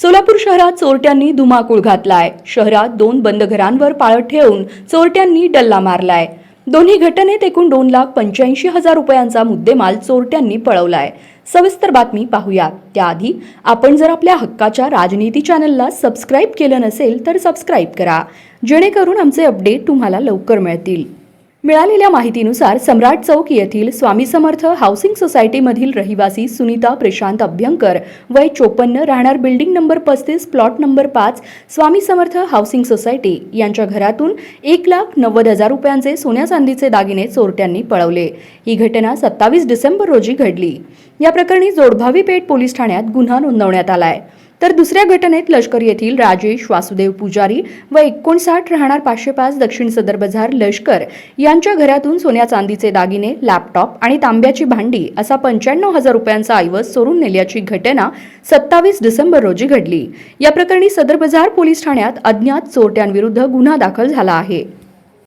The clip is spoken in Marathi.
सोलापूर शहरात चोरट्यांनी धुमाकूळ घातलाय. शहरात दोन बंद घरांवर पाळत ठेवून चोरट्यांनी डल्ला मारलाय. दोन्ही घटनेत एकूण दोन लाख पंच्याऐंशी हजार रुपयांचा मुद्देमाल चोरट्यांनी पळवलाय. सविस्तर बातमी पाहूयात. त्याआधी आपण जर आपल्या हक्काच्या राजनीती चॅनलला सबस्क्राईब केलं नसेल तर सबस्क्राईब करा. जेणेकरून आमचे अपडेट तुम्हाला लवकर मिळतील. मिळालेल्या माहितीनुसार सम्राट चौक येथील स्वामी समर्थ हाऊसिंग सोसायटीमधील रहिवासी सुनीता प्रशांत अभ्यंकर वय चोपन्न राहणार बिल्डिंग नंबर पस्तीस प्लॉट नंबर पाच स्वामी समर्थ हाऊसिंग सोसायटी यांच्या घरातून एक लाख नव्वद हजार रुपयांचे सोन्या चांदीचे दागिने चोरट्यांनी पळवले. ही घटना सत्तावीस डिसेंबर रोजी घडली. या प्रकरणी जोडभावी पेठ पोलीस ठाण्यात गुन्हा नोंदवण्यात आलाय. तर दुसऱ्या घटनेत लष्कर येथील राजेश वासुदेव पुजारी व एकोणसाठ राहणार पाचशे पाच दक्षिण सदर बाजार लष्कर यांच्या घरातून सोन्या चांदीचे दागिने लॅपटॉप आणि तांब्याची भांडी असा पंच्याण्णव हजार रुपयांचा ऐवज चोरून नेल्याची घटना सत्तावीस डिसेंबर रोजी घडली. या प्रकरणी सदर बाजार पोलीस ठाण्यात अज्ञात चोरट्यांविरुद्ध गुन्हा दाखल झाला आहे.